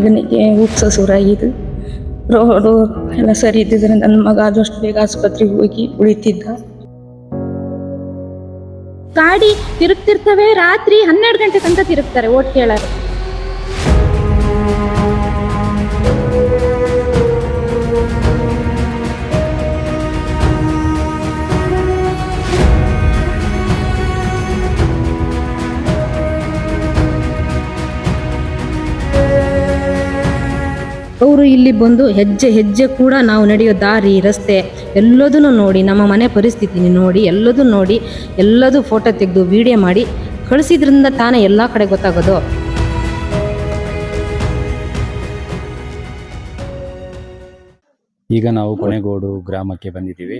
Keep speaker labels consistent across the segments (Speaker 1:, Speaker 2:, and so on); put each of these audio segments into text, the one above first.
Speaker 1: ಮಗನಿಗೆ ಉಪ್ಸ ಸುರಾಗಿದ್ದು ರೋಡು ಎಲ್ಲ ಸರಿ ಇದ್ದಿದ್ರೆ ನನ್ನ ಮಗ ಆದಷ್ಟು ಬೇಗ ಆಸ್ಪತ್ರೆಗೆ ಹೋಗಿ ಉಳಿತಿದ್ದ.
Speaker 2: ಗಾಡಿ ತಿರುಗ್ತಿರ್ತವೆ, ರಾತ್ರಿ ಹನ್ನೆರಡು ಗಂಟೆ ತನಕ ತಿರುಗ್ತಾರೆ, ಓಟ್ ಕೇಳೋರು. ಅವರು ಇಲ್ಲಿ ಬಂದು ಹೆಜ್ಜೆ ಹೆಜ್ಜೆ ಕೂಡ ನಾವು ನಡೆಯೋ ದಾರಿ, ರಸ್ತೆ ಎಲ್ಲದನ್ನು ನೋಡಿ, ನಮ್ಮ ಮನೆ ಪರಿಸ್ಥಿತಿ ನೋಡಿ ಎಲ್ಲದೂ ನೋಡಿ, ಎಲ್ಲದೂ ಫೋಟೋ ತೆಗೆದು ವಿಡಿಯೋ ಮಾಡಿ ಕಳಿಸಿದ್ರಿಂದ ತಾನೇ ಎಲ್ಲ ಕಡೆ ಗೊತ್ತಾಗೋದು.
Speaker 3: ಈಗ ನಾವು ಕೊನೆಗೋಡು ಗ್ರಾಮಕ್ಕೆ ಬಂದಿದ್ದೀವಿ.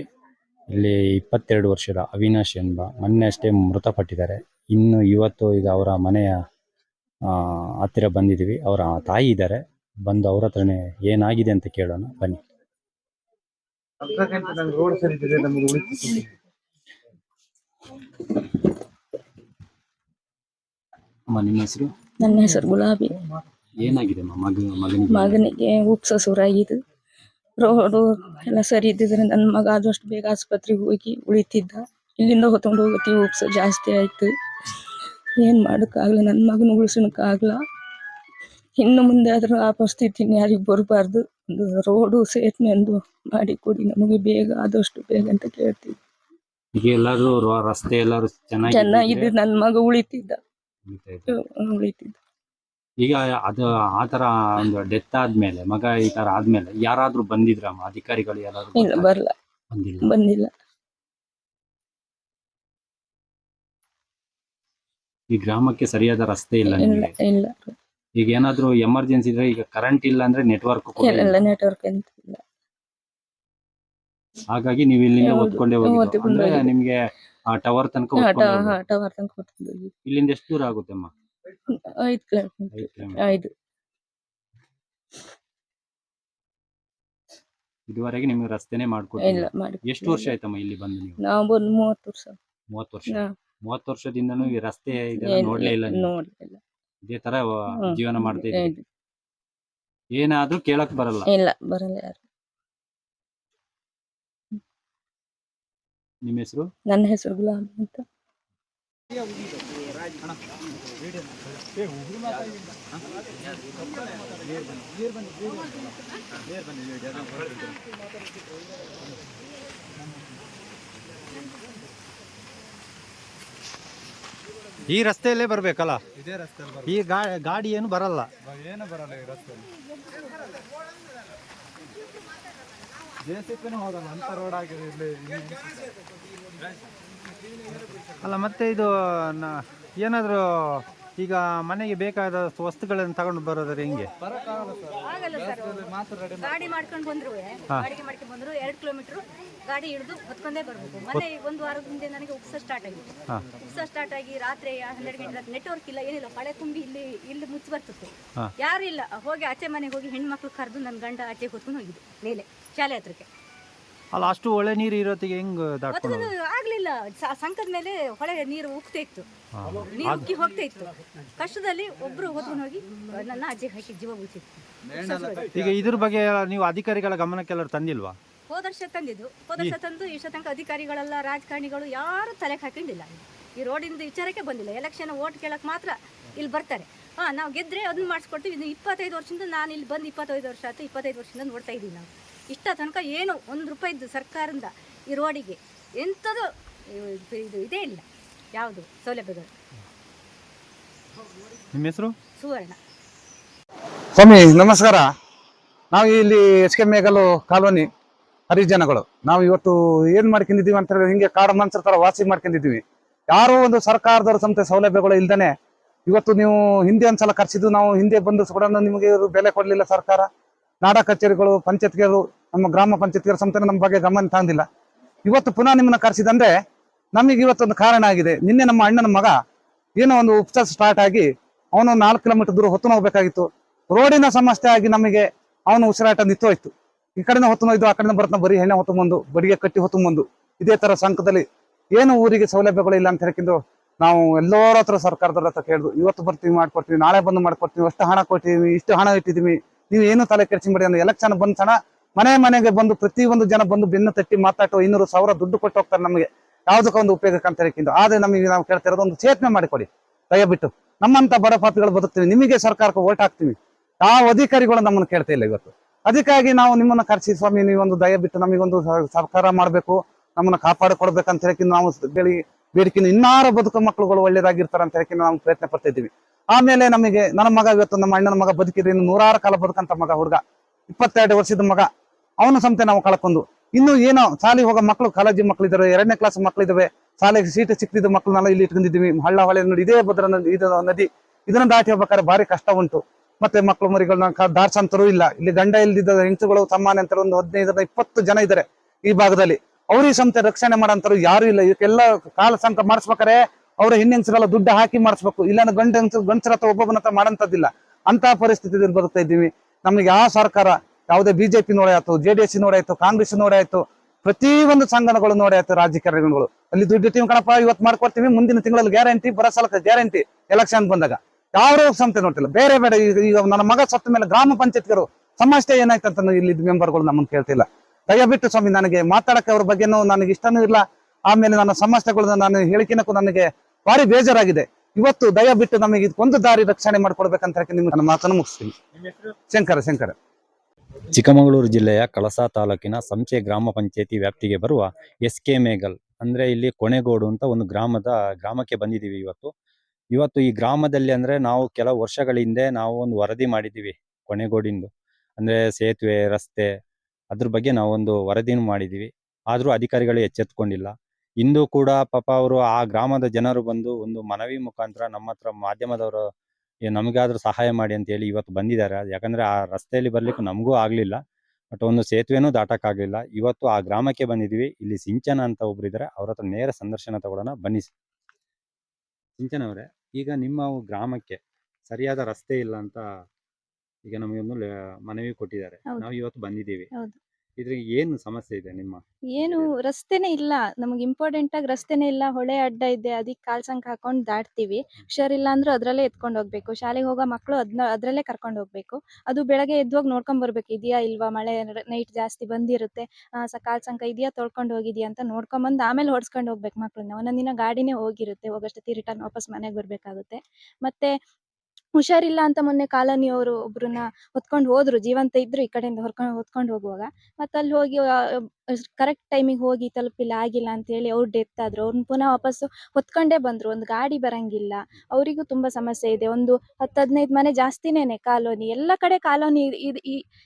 Speaker 3: ಇಲ್ಲಿ ಇಪ್ಪತ್ತೆರಡು ವರ್ಷದ ಅವಿನಾಶ್ ಎಂಬ ಮೊನ್ನೆ ಅಷ್ಟೇ ಮೃತಪಟ್ಟಿದ್ದಾರೆ. ಇನ್ನು ಇವತ್ತು ಈಗ ಅವರ ಮನೆಯ ಹತ್ತಿರ ಬಂದಿದ್ದೀವಿ. ಅವರ ತಾಯಿ ಇದ್ದಾರೆ. ಬಂದು ಅವ್ರ ಹತ್ರನೇ ಏನಾಗಿದೆ ಅಂತ ಕೇಳೋಣ ಬನ್ನಿ. ಅಮ್ಮ ನಿಮ್ಮ ಹೆಸರು?
Speaker 1: ನನ್ನ ಹೆಸರು ಗುಲಾಬಿ.
Speaker 3: ಏನಾಗಿದೆ ಅಮ್ಮ ಮಗ ಮಗನಿಗೆ?
Speaker 1: ಮಗನಿಗೆ ಉಪ್ಸ ಸುರಾಗಿದ್ದು ರೋಡು ಎಲ್ಲ ಸರಿ ಇದ್ದಿದ್ರೆ ನನ್ನ ಮಗ ಆದಷ್ಟು ಬೇಗ ಆಸ್ಪತ್ರೆಗೆ ಹೋಗಿ ಉಳಿತಿದ್ದ. ಇಲ್ಲಿಂದ ಹೊತ್ಕೊಂಡು ಹೋಗತ್ತೀವಿ ಉಪ್ಸ ಜಾಸ್ತಿ ಆಯ್ತು. ಏನು ಮಾಡೋಕ್ಕಾಗಲ್ಲ ನನ್ನ ಮಗನ ಉಳಿಸೋಕ್ಕಾಗಲ್ಲ ಇನ್ನು ಮುಂದೆ ಆದ್ರೂ ಆ ಪರಿಸ್ಥಿತಿ ಯಾರಿಗೆ ಬರಬಾರ್ದು. ಒಂದು ರೋಡು ಸೇತುವೆ ಒಂದು ಮಾಡಿ ಕೊಡಿ. ನಮಗೆ ಬೇಗ ಆದಷ್ಟು ಬೇಗ ಅಂತ ಕೇಳ್ತೀವಿ.
Speaker 3: ಈಗ ಎಲ್ಲಾರು ರ- ರಸ್ತೆ ಎಲ್ಲಾರು ಚೆನ್ನಾಗಿ
Speaker 1: ಚೆನ್ನಾಗಿದ್ದು ನನ್ನ ಮಗ ಉಳಿತಿದ್ದ. ಉಳಿತಿದ್ದ.
Speaker 3: ಈಗ ಅದು ಆ ತರ ಒಂದು ಡೆತ್ ಆದ್ಮೇಲೆ ಮಗ ಈ ತರ ಆದ್ಮೇಲೆ ಯಾರಾದ್ರೂ ಬಂದಿದ್ರಮ್ಮ ಅಧಿಕಾರಿಗಳು ಯಾರಾದ್ರೂ
Speaker 1: ಇಲ್ಲ ಬರಲ್ಲ
Speaker 3: ಬಂದಿಲ್ಲ.
Speaker 1: ಬಂದಿಲ್ಲ.
Speaker 3: ಈ ಗ್ರಾಮಕ್ಕೆ ಸರಿಯಾದ ರಸ್ತೆ ಇಲ್ಲ
Speaker 1: ಇಲ್ಲ
Speaker 3: ನಿಮಗೆ
Speaker 1: ಇಲ್ಲ.
Speaker 3: ಈಗ ಏನಾದ್ರೂ ಎಮರ್ಜೆನ್ಸಿ ಇದ್ರೆ ಈಗ ಕರೆಂಟ್ ಇಲ್ಲ ಅಂದ್ರೆ ನೆಟ್ವರ್ಕ್
Speaker 1: ಎಲ್ಲ ನೆಟ್ವರ್ಕ್ ಇಲ್ಲ
Speaker 3: ಹಾಗಾಗಿ ನೀವು ಇಲ್ಲಿಂದ
Speaker 1: ಹೌದು. ಹೋಗಿ
Speaker 3: ಅಂದ್ರೆ. ನಿಮ್ಗೆ ಆ ಟವರ್ ತನಕ
Speaker 1: ಹಾ, ಟ-
Speaker 3: ಹೋಗ್ಬೇಕು.
Speaker 1: ಹಾ, ಟವರ್ ತನಕ ಹೊತ್ಕೊಂಡು ಹೋಗಿ
Speaker 3: ಇಲ್ಲಿಂದ ಎಷ್ಟು ದೂರ ಆಗುತ್ತೆ ಅಮ್ಮ
Speaker 1: ಐದು ಕಿಲೋಮೀಟರ್
Speaker 3: ಐದು. ಇದುವರೆಗೆ ನಿಮ್ಗೆ ರಸ್ತೆನೆ
Speaker 1: ಇಲ್ಲ
Speaker 3: ಮಾಡ್ಕೊಟ್ಟಿಲ್ಲ.
Speaker 1: ಮಾಡಿ
Speaker 3: ಎಷ್ಟು ವರ್ಷ ಆಯ್ತಮ್ಮ ಇಲ್ಲಿ ಬಂದು ನೀವು?
Speaker 1: ನಾವು ಮೂವತ್ತು ವರ್ಷ.
Speaker 3: ಮೂವತ್ತು ವರ್ಷ.
Speaker 1: ಹಾ.
Speaker 3: ಮೂವತ್ತು ವರ್ಷದಿಂದನೂ ಈ ರಸ್ತೆ ಇದೆಲ್ಲ
Speaker 1: ಏನ್-
Speaker 3: ನೋಡ್ಲೇ ಇಲ್ಲ ನೀವು.
Speaker 1: ನೋಡ್ಲಿಲ್ಲ.
Speaker 3: ಇದೇ ತರ ಜೀವನ ಮಾಡ್ತಾ ಇದ್ದೀವಿ.
Speaker 1: ಇದು-
Speaker 3: ಏನಾದ್ರೂ ಕೇಳಕ್ ಬರಲ್ಲ.
Speaker 1: ಇಲ್ಲ ಬರಲ್ಲ ಯಾರು.
Speaker 3: ನಿಮ್ಮ ಹೆಸರು?
Speaker 1: ನನ್ನ ಹೆಸರು ಗುಲಾಬಿ ಅಂತ.
Speaker 4: ಈ ರಸ್ತೆಯಲ್ಲೇ ಬರ್ಬೇಕಲ್ಲ?
Speaker 5: ಇದೇ ರಸ್ತೆ
Speaker 4: ಈ ಗಾಡಿ ಏನು ಬರಲ್ಲ.
Speaker 5: ಏನು ಬರಲ್ಲ ಈ ರಸ್ತೆ ಜೆ ಹೋಗಲ್ಲ ಅಂತ ರೋಡ್ ಆಗಿದೆ ಇಲ್ಲಿ.
Speaker 4: ಅಲ್ಲ ಮತ್ತೆ ಇದು ಏನಾದರೂ ಈಗ ಮನೆಗೆ ಬೇಕಾದ ವಸ್ತುಗಳನ್ನು ತಗೊಂಡು ಬರೋದ್ರೆ ಹೆಂಗೆ?
Speaker 6: ಗಾಡಿ ಮಾಡ್ಕೊಂಡು ಬಂದ್ರು. ಬಾಡಿಗೆ ಮಾಡ್ಕೊಂಡು ಬಂದ್ರು. ಎರಡು ಕಿಲೋಮೀಟರ್ ಗಾಡಿ ಹಿಡಿದು ಹೊತ್ಕೊಂಡೇ ಬರ್ಬೇಕು. ಮನೆ ಒಂದು ವಾರದ ಹಿಂದೆ ನನಗೆ ಉಪ್ಸ ಸ್ಟಾರ್ಟ್ ಆಗಿತ್ತು ಉಪ್ಸ ಸ್ಟಾರ್ಟ್ ಆಗಿ ರಾತ್ರಿ ಹನ್ನೆರಡು ಗಂಟೆ ನೆಟ್ವರ್ಕ್ ಇಲ್ಲ ಏನಿಲ್ಲ. ಮಳೆ ತುಂಬಿ ಇಲ್ಲಿ ಇಲ್ಲಿ ಮುಚ್ಚಿ ಬರ್ತಿತ್ತು. ಯಾರು ಇಲ್ಲ. ಹೋಗಿ ಆಚೆ ಮನೆಗೆ ಹೋಗಿ ಹೆಣ್ಮಕ್ಳು ಕರೆದು ನನ್ನ ಗಂಡ ಆಚೆ ಹೊತ್ಕೊಂಡು ಹೋಗಿದ್ದು. ಮೇಲೆ ಶಾಲೆ ಹತ್ರಕ್ಕೆ.
Speaker 4: ಅಲ್ಲ ಅಷ್ಟು ಒಳ್ಳೆ ನೀರು ಇರೋತ್ತಿಗೆ ಹೆಂಗೆ ದಾಟ್ಕೊಂಡು
Speaker 6: ಆಗ್ಲಿಲ್ಲ. ಸ- ಸಂಕದ ಮೇಲೆ ಹೊಳೆ ನೀರು ಉಕ್ತಾ ಇತ್ತು. ನೀರು ಉಕ್ಕಿ ಹೋಗ್ತಾ ಇತ್ತು. ಕಷ್ಟದಲ್ಲಿ ಒಬ್ರು ಹೋಗಿ ನನ್ನ ಅಜ್ಜಿ ಹಾಕಿ ಜೀವ ಉಳಿಸಿತ್ತು.
Speaker 4: ಈಗ ಇದ್ರ ಬಗ್ಗೆ ನೀವು ಅಧಿಕಾರಿಗಳ ಗಮನಕ್ಕೆಲ್ಲರೂ ತಂದಿಲ್ವಾ?
Speaker 6: ಹೋದ ವರ್ಷ ತಂದಿದ್ದು. ಹೋದ ವರ್ಷ ತಂದು ಇಷ್ಟ ತನಕ ಅಧಿಕಾರಿಗಳೆಲ್ಲ ರಾಜಕಾರಣಿಗಳು ಯಾರು ತಲೆ ಹಾಕೊಂಡಿಲ್ಲ. ಈ ರೋಡಿಂದ ವಿಚಾರಕ್ಕೆ ಬಂದಿಲ್ಲ. ಎಲೆಕ್ಷನ್ ಓಟ್ ಕೇಳಕ್ಕೆ ಮಾತ್ರ ಇಲ್ಲಿ ಬರ್ತಾರೆ. ಹಾ ನಾವು ಗೆದ್ರೆ ಅದನ್ನ ಮಾಡಿಸ್ಕೊಡ್ತೀವಿ. ಇನ್ನು ಇಪ್ಪತ್ತೈದು ವರ್ಷದಿಂದ ನಾನು ಇಲ್ಲಿ ಬಂದು ಇಪ್ಪತ್ತೈದು ವರ್ಷ ಆಯ್ತು. ಇಪ್ಪತ್ತೈದು ವರ್ಷದಿಂದ ನೋಡ್ತಾ ಇದ್ದೀವಿ ನಾವು. ಇಷ್ಟ ತನಕ ಏನು ಒಂದು ರೂಪಾಯಿದ್ದು ಸರ್ಕಾರದಿಂದ ಈ ರೋಡಿಗೆ ಎಂಥದ್ದು ಇದು ಇದು ಇಲ್ಲ ಯಾವುದು ಸೌಲಭ್ಯಗಳು.
Speaker 4: ನಿಮ್ಮ ಹೆಸರು?
Speaker 6: ಸುವರ್ಣ.
Speaker 5: ಸ್ವಾಮಿ ನಮಸ್ಕಾರ. ನಾವು ಇಲ್ಲಿ ಎಚ್ ಕೆ ಮೇಗಲು ಕಾಲೋನಿ ಹರಿಜನಗಳು. ನಾವು ಇವತ್ತು ಏನ್ ಮಾಡ್ಕೊಂಡಿದೀವಿ ಅಂತ ಹೇಳಿದ್ರೆ ಹಿಂಗೆ ಕಾಡು ಮನ್ಸರ್ ತರ ವಾಸಿ ಮಾಡ್ಕೊಂಡಿದೀವಿ ಯಾರೋ ಒಂದು ಸರ್ಕಾರದವ್ರ ಸಂತೆ ಸೌಲಭ್ಯಗಳು ಇಲ್ದೇನೆ ಇವತ್ತು ನೀವು ಹಿಂದೆ ಒಂದ್ಸಲ ಕರ್ಸಿದ್ದು ನಾವು ಹಿಂದೆ ಬಂದು ಕೂಡ ನಿಮಗೆ ಇವ್ರು ಬೆಲೆ ಕೊಡ್ಲಿಲ್ಲ ಸರ್ಕಾರ. ನಾಡ ಕಚೇರಿಗಳು, ಪಂಚಾಯತ್ಗಳು, ನಮ್ಮ ಗ್ರಾಮ ಪಂಚಾಯತ್ಗಳ ಸಂಸ್ಥೆ ನಮ್ಮ ಬಗ್ಗೆ ಗಮನ ತಂದಿಲ್ಲ. ಇವತ್ತು ಪುನಃ ನಿಮ್ಮನ್ನ ಕರೆಸಿದಂದ್ರೆ ನಮಗೆ ಇವತ್ತೊಂದು ಕಾರಣ ಆಗಿದೆ. ನಿನ್ನೆ ನಮ್ಮ ಅಣ್ಣನ ಮಗ ಏನೋ ಒಂದು ಉಪಚಾರ ಸ್ಟಾರ್ಟ್ ಆಗಿ ಅವನು ನಾಲ್ಕು ಕಿಲೋಮೀಟರ್ ದೂರ ಹೊತ್ತು ಹೋಗ್ಬೇಕಾಗಿತ್ತು ರೋಡಿನ ಸಮಸ್ಯೆ ಆಗಿ ನಮಗೆ ಅವನು ಉಸಿರಾಟ ನಿಂತೋಯ್ತು. ಈ ಕಡೆನ ಹೊತ್ತು ಇದು ಆ ಕಡೆನ ಬರ್ತಾನ ಬರೀ ಎಣ್ಣೆ ಹೊತ್ತು ಬಂದು, ಬಡಿಗೆ ಕಟ್ಟಿ ಹೊತ್ತು ಬಂದು, ಇದೇ ತರ ಸಂಕದಲ್ಲಿ ಏನು ಊರಿಗೆ ಸೌಲಭ್ಯಗಳು ಇಲ್ಲ ಅಂತ ಹೇಳ್ಕೊಂಡು ನಾವು ಎಲ್ಲರ ಹತ್ರ ಸರ್ಕಾರದವ್ರ ಹತ್ರ ಕೇಳಿದ್ವು ಇವತ್ತು ಬರ್ತೀವಿ, ಮಾಡ್ಕೊಡ್ತೀವಿ, ನಾಳೆ ಬಂದು ಮಾಡ್ಕೊಡ್ತೀವಿ, ಅಷ್ಟು ಹಣ ಕೊಟ್ಟಿದ್ದೀವಿ ಇಷ್ಟು ಹಣ ಇಟ್ಟಿದ್ದೀವಿ ನೀವು ಏನು ತಲೆ ಕೆಡಿಸಿಬಿಡಿ ಅಂದ್ರೆ ಎಲೆಕ್ಷನ್ ಬಂದ ಸಣ ಮನೆ ಮನೆಗೆ ಬಂದು ಪ್ರತಿಯೊಂದು ಜನ ಬಂದು ಬೆನ್ನು ತಟ್ಟಿ ಮಾತಾಟೋ ಇನ್ನೂರು ಸಾವಿರ ದುಡ್ಡು ಕೊಟ್ಟು ಹೋಗ್ತಾರೆ ನಮಗೆ. ಯಾವುದಕ್ಕೊಂದು ಉಪಯೋಗಕ್ಕೆ ಅಂತ ಹೇಳಿಕೊಂಡು ಆದ್ರೆ ನಮಗೆ ನಾವು ಕೇಳ್ತಿರೋದು ಒಂದು ಚೇತನೆ ಮಾಡಿಕೊಡಿ. ದಯವಿಟ್ಟು. ನಮ್ಮಂತ ಬಡ ಪಾತ್ರಗಳು ಬದುಕ್ತೀವಿ. ನಿಮಗೆ ಸರ್ಕಾರಕ್ಕೆ ಓಟ್ ಹಾಕ್ತೀವಿ. ಯಾವ ಅಧಿಕಾರಿಗಳು ನಮ್ಮನ್ನು ಕೇಳ್ತಾ ಇಲ್ಲ ಇವತ್ತು. ಅದಕ್ಕಾಗಿ ನಾವು ನಿಮ್ಮನ್ನ ಕರೆಸಿ ಸ್ವಾಮಿ, ನೀವೊಂದು ದಯವಿಟ್ಟು ನಮಗೊಂದು ಸರ್ಕಾರ ಮಾಡಬೇಕು. ನಮ್ಮನ್ನ ಕಾಪಾಡಿಕೊಡ್ಬೇಕಂತ ಹೇಳಿ ನಾವು ಬೇಡಿ ಬೇಡಿಕೆ ಇನ್ನಾರ ಬದುಕು ಮಕ್ಕಳುಗಳು ಒಳ್ಳೇದಾಗಿರ್ತಾರೆ ಅಂತ ಹೇಳಿ ನಾವು ಪ್ರಯತ್ನ ಪಡ್ತಾ ಇದ್ದೀವಿ. ಆಮೇಲೆ ನಮಗೆ, ನನ್ನ ಮಗ ಇವತ್ತು ನಮ್ಮ ಅಣ್ಣನ ಮಗ ಬದುಕಿದ್ರೆ ನೂರಾರು ಕಾಲ ಬದುಕಂತ ಮಗ, ಹುಡುಗ, ಇಪ್ಪತ್ತೆರಡು ವರ್ಷದ ಮಗ. ಅವನು ಸಂತೆ ನಾವು ಕಳ್ಕೊಂಡು. ಇನ್ನು ಏನೋ, ಶಾಲೆಗೆ ಹೋಗೋ ಮಕ್ಕಳು, ಕಾಲೇಜು ಮಕ್ಕಳಿದ್ದಾರೆ ಎರಡನೇ ಕ್ಲಾಸ್ ಮಕ್ಕಳಿದ್ದಾವೆ ಶಾಲೆಗೆ ಸೀಟ್ ಸಿಕ್ಕಿದ ಮಕ್ಕಳನ್ನೆಲ್ಲ ಇಲ್ಲಿ ಇಟ್ಕೊಂಡಿದ್ದೀವಿ. ಹಳ್ಳ, ಹೊಳೆ ನೋಡಿ ಇದೇ ಭದ್ರ ನದಿ, ಇದು ನದಿ. ಇದನ್ನ ದಾಟಿ ಹೋಗ್ಬೇಕಾದ್ರೆ ಭಾರಿ ಕಷ್ಟ ಉಂಟು. ಮತ್ತೆ ಮಕ್ಕಳು ಮರಿಗಳನ್ನ ದಾರ್ಸಂತರೂ ಇಲ್ಲ. ಇಲ್ಲಿ ಗಂಡ ಇಲ್ದಿದ್ದ ಹೆಂಚುಗಳು ಸಮಾನ ಅಂತ ಒಂದು ಹದಿನೈದರ ಇಪ್ಪತ್ತು ಜನ ಇದ್ದಾರೆ ಈ ಭಾಗದಲ್ಲಿ. ಅವ್ರಿಗೆ ಸಂತೆ ರಕ್ಷಣೆ ಮಾಡಂತರು ಯಾರು ಇಲ್ಲ. ಇದಕ್ಕೆಲ್ಲ ಕಾಲ ಸಂಕ ಮಾಡಿಸ್ಬೇಕಾರೆ ಅವ್ರ ಹೆಣ್ಣೆಂಗ್ಸರೆಲ್ಲ ದುಡ್ಡು ಹಾಕಿ ಮಾಡಿಸ್ಬೇಕು. ಇಲ್ಲ ಗಂಡ ಗಂಡಸರ ಹತ್ರ ಒಬ್ಬೊಬ್ಬನ ಹತ್ರ ಮಾಡಂತದಿಲ್ಲ ಅಂತ ಪರಿಸ್ಥಿತಿಯಲ್ಲಿ ಬರ್ತಾ ಇದ್ದೀವಿ. ನಮಗೆ ಯಾವ ಸರ್ಕಾರ, ಯಾವುದೇ ಬಿಜೆಪಿ ನೋಡಾಯ್ತು ಜೆ ಡಿ ಎಸ್ ನೋಡಾಯ್ತು ಕಾಂಗ್ರೆಸ್ ನೋಡಾಯ್ತು ಪ್ರತಿ ಒಂದು ಸಂಘಟನೆಗಳು ಆಯ್ತು ರಾಜಕಾರಣಿಗಳು ಅಲ್ಲಿ ದುಡ್ಡು ಟೀಮ್ ಕಣಪ್ಪ, ಇವತ್ತು ಮಾಡ್ಕೊಡ್ತೀವಿ, ಮುಂದಿನ ತಿಂಗಳಲ್ಲಿ ಗ್ಯಾರಂಟಿ ಬರೋ ಗ್ಯಾರಂಟಿ ಎಲೆಕ್ಷನ್ ಬಂದಾಗ. ಯಾರು ಸಂತೆ ನೋಡ್ತಿಲ್ಲ. ಬೇರೆ ಬೇರೆ, ಈಗ ನನ್ನ ಮಗ ಸತ್ತ ಮೇಲೆ ಗ್ರಾಮ ಪಂಚಾಯತ್ಗಳು ಸಮಸ್ಯೆ ಏನಾಯ್ತು ಅಂತ ಇಲ್ಲಿ ಮೆಂಬರ್ಗಳು ನಮ್ಮನ್ನು ಕೇಳ್ತಿಲ್ಲ. ದಯವಿಟ್ಟು ಸ್ವಾಮಿ ನನಗೆ ಮಾತಾಡಕ್ಕೆ ಅವ್ರ ಬಗ್ಗೆನೂ ನನಗೆ ಇಷ್ಟನೂ ಇಲ್ಲ. ಆಮೇಲೆ ನನ್ನ ಸಮಸ್ಯೆಗಳನ್ನ ನಾನು ಹೇಳಿಕೆನಕ್ಕೂ ನನಗೆ ಭಾರಿ ಬೇಜಾರಾಗಿದೆ. ಇವತ್ತು ದಯವಿಟ್ಟು ನಮಗೆ ಒಂದು ದಾರಿ ರಕ್ಷಣೆ ಮಾಡ್ಕೊಡ್ಬೇಕಂತ ಹೇಳಿ ನಿಮ್ಗೆ ನನ್ನ ಮಾತನ್ನು ಮುಗಿಸ್ತೀನಿ. ಶಂಕರ ಶಂಕರ.
Speaker 3: ಚಿಕ್ಕಮಗಳೂರು ಜಿಲ್ಲೆಯ ಕಳಸಾ ತಾಲೂಕಿನ ಸಂಚೆ ಗ್ರಾಮ ಪಂಚಾಯತಿ ವ್ಯಾಪ್ತಿಗೆ ಬರುವ ಎಸ್ ಕೆ ಮೇಘಲ್ ಅಂದ್ರೆ ಇಲ್ಲಿ ಕೊನೆಗೋಡು ಅಂತ ಒಂದು ಗ್ರಾಮದ ಗ್ರಾಮಕ್ಕೆ ಬಂದಿದ್ದೀವಿ ಇವತ್ತು. ಇವತ್ತು ಈ ಗ್ರಾಮದಲ್ಲಿ ಅಂದ್ರೆ ನಾವು ಕೆಲವು ವರ್ಷಗಳ ಹಿಂದೆ ನಾವು ಒಂದು ವರದಿ ಮಾಡಿದ್ದೀವಿ ಕೊನೆಗೋಡಿಂದು ಅಂದ್ರೆ ಸೇತುವೆ ರಸ್ತೆ ಅದ್ರ ಬಗ್ಗೆ ನಾವೊಂದು ವರದಿನೂ ಮಾಡಿದೀವಿ. ಆದ್ರೂ ಅಧಿಕಾರಿಗಳು ಎಚ್ಚೆತ್ಕೊಂಡಿಲ್ಲ. ಇಂದು ಕೂಡ ಪಾಪ ಅವರು ಆ ಗ್ರಾಮದ ಜನರು ಬಂದು ಒಂದು ಮನವಿ ಮುಖಾಂತರ ನಮ್ಮ ಹತ್ರ ಮಾಧ್ಯಮದವರು ನಮಗಾದ್ರೂ ಸಹಾಯ ಮಾಡಿ ಅಂತ ಹೇಳಿ ಇವತ್ತು ಬಂದಿದ್ದಾರೆ. ಯಾಕಂದ್ರೆ ಆ ರಸ್ತೆಯಲ್ಲಿ ಬರ್ಲಿಕ್ಕೆ ನಮಗೂ ಆಗ್ಲಿಲ್ಲ. ಬಟ್ ಒಂದು ಸೇತುವೆನೂ ದಾಟಕ್ಕಾಗ್ಲಿಲ್ಲ. ಇವತ್ತು ಆ ಗ್ರಾಮಕ್ಕೆ ಬಂದಿದೀವಿ. ಇಲ್ಲಿ ಸಿಂಚನ ಅಂತ ಒಬ್ರು ಇದ್ದಾರೆ ಅವ್ರ ಹತ್ರ ನೇರ ಸಂದರ್ಶನ ತಗೊಳ್ಳೋಣ. ಬನ್ನಿ ಸಿಂಚನ ಅವರೇ ಈಗ ನಿಮ್ಮ ಗ್ರಾಮಕ್ಕೆ ಸರಿಯಾದ ರಸ್ತೆ ಇಲ್ಲ ಅಂತ ಈಗ ನಮಗೊಂದು ಒಂದು ಮನವಿ ಕೊಟ್ಟಿದ್ದಾರೆ. ನಾವು ಇವತ್ತು ಬಂದಿದ್ದೀವಿ. ಇದ್ರಿಗೆ ಏನು ಸಮಸ್ಯೆ ಇದೆ ನಿಮ್ಮ
Speaker 7: ಏನು ರಸ್ತೆನೇ ಇಲ್ಲ. ನಮಗೆ ಇಂಪಾರ್ಟೆಂಟ್ ಆಗಿ ರಸ್ತೆನೇ ಇಲ್ಲ. ಹೊಳೆ ಅಡ್ಡ ಇದೆ. ಅದಕ್ಕೆ ಕಾಲ್ ಸಂಕ ಹಾಕೊಂಡು ದಾಟ್ತೀವಿ. ಹುಷಾರಿಲ್ಲ ಅಂದ್ರೆ ಅದ್ರಲ್ಲೇ ಎತ್ಕೊಂಡು ಹೋಗ್ಬೇಕು. ಶಾಲೆಗೆ ಹೋಗೋ ಮಕ್ಕಳು ಅದ್ನ ಅದ್ರಲ್ಲೇ ಕರ್ಕೊಂಡು ಹೋಗ್ಬೇಕು. ಅದು ಬೆಳಗ್ಗೆ ಎದ್ವಾಗ ನೋಡ್ಕೊಂಡ್ ಬರ್ಬೇಕು. ಇದೆಯಾ ಇಲ್ವಾ? ಮಳೆ ನೈಟ್ ಜಾಸ್ತಿ ಬಂದಿರುತ್ತೆ. ಕಾಲ್ ಸಂಕ ಇದೆಯಾ? ತೊಳ್ಕೊಂಡು ಹೋಗಿದ್ಯಾ ಅಂತ ನೋಡ್ಕೊಂಬಂದು ಆಮೇಲೆ ಹೊಡ್ಸ್ಕೊಂಡು ಹೋಗ್ಬೇಕು ಮಕ್ಕಳನ್ನ ಒಂದೊಂದಿನ ದಿನ ಗಾಡಿನೇ ಹೋಗಿರುತ್ತೆ. ಹೋಗೋಷ್ಟೊತ್ತಿ ರಿಟರ್ನ್ ವಾಪಸ್ ಮನೆಗೆ ಬರಬೇಕಾಗುತ್ತೆ. ಮತ್ತೆ ಹುಷಾರಿಲ್ಲ ಅಂತ ಮೊನ್ನೆ ಕಾಲೋನಿಯವರು ಒಬ್ರನ್ನ ಹೊತ್ಕೊಂಡ್ ಹೋದ್ರು, ಜೀವಂತ ಇದ್ರು ಈ ಕಡೆಯಿಂದ ಹೊರ್ಕೊಂಡು ಹೊತ್ಕೊಂಡು ಹೋಗುವಾಗ. ಮತ್ತೆ ಅಲ್ಲಿ ಹೋಗಿ ಕರೆಕ್ಟ್ ಟೈಮಿಗೆ ಹೋಗಿ ತಲುಪಿಲ್ಲ, ಆಗಿಲ್ಲ ಅಂತ ಹೇಳಿ ಅವ್ರು ಡೆತ್ ಆದ್ರು. ಅವ್ರನ್ನ ಪುನಃ ವಾಪಸ್ಸು ಹೊತ್ಕೊಂಡೇ ಬಂದ್ರು. ಒಂದು ಗಾಡಿ ಬರಂಗಿಲ್ಲ. ಅವರಿಗೂ ತುಂಬಾ ಸಮಸ್ಯೆ ಇದೆ. ಒಂದು ಹತ್ತು, ಹದಿನೈದು ಮನೆ ಜಾಸ್ತಿನೇನೆ ಕಾಲೋನಿ. ಎಲ್ಲ ಕಡೆ ಕಾಲೋನಿ